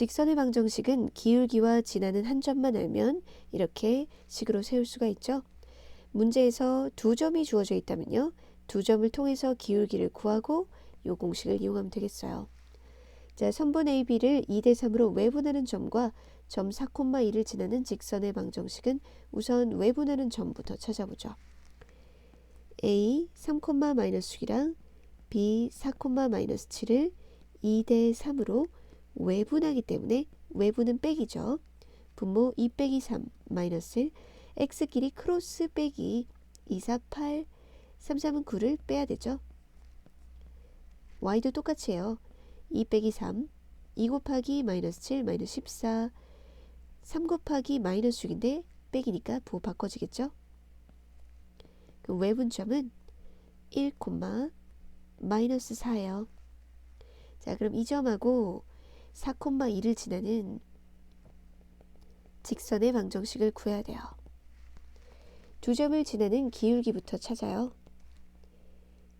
직선의 방정식은 기울기와 지나는 한 점만 알면 이렇게 식으로 세울 수가 있죠. 문제에서 두 점이 주어져 있다면요. 두 점을 통해서 기울기를 구하고 요 공식을 이용하면 되겠어요. 자, 선분 AB를 2대 3으로 외분하는 점과 점 4,2를 지나는 직선의 방정식은 우선 외분하는 점부터 찾아보죠. A 3, 마이너스 6이랑 B 4, 마이너스 7을 2대 3으로 외분하기 때문에 외분은 빼기죠. 분모 2 빼기 3 마이너스 1 x끼리 크로스 빼기 2, 4, 8 3, 3은 9를 빼야 되죠. y도 똑같이 해요. 2 빼기 3 2 곱하기 마이너스 7 마이너스 14 3 곱하기 마이너스 6인데 빼기니까 부호 바꿔지겠죠. 그 외분점은 1, 마이너스 4예요. 자 그럼 이 점하고 4,2를 지나는 직선의 방정식을 구해야 돼요. 두 점을 지나는 기울기부터 찾아요.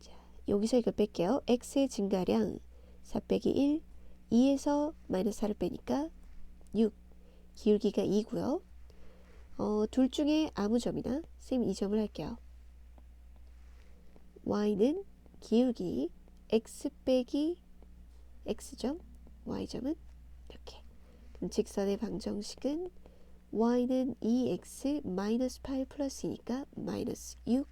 자, 여기서 이걸 뺄게요. x의 증가량 4 빼기 1, 2에서 마이너스 4를 빼니까 6, 기울기가 2고요. 어, 둘 중에 아무 점이나 쌤이 점을 할게요. y는 기울기 x 빼기 x점, y점은 이렇게. 그럼 직선의 방정식은 y는 2x 마이너스 8 플러스니까 마이너스 6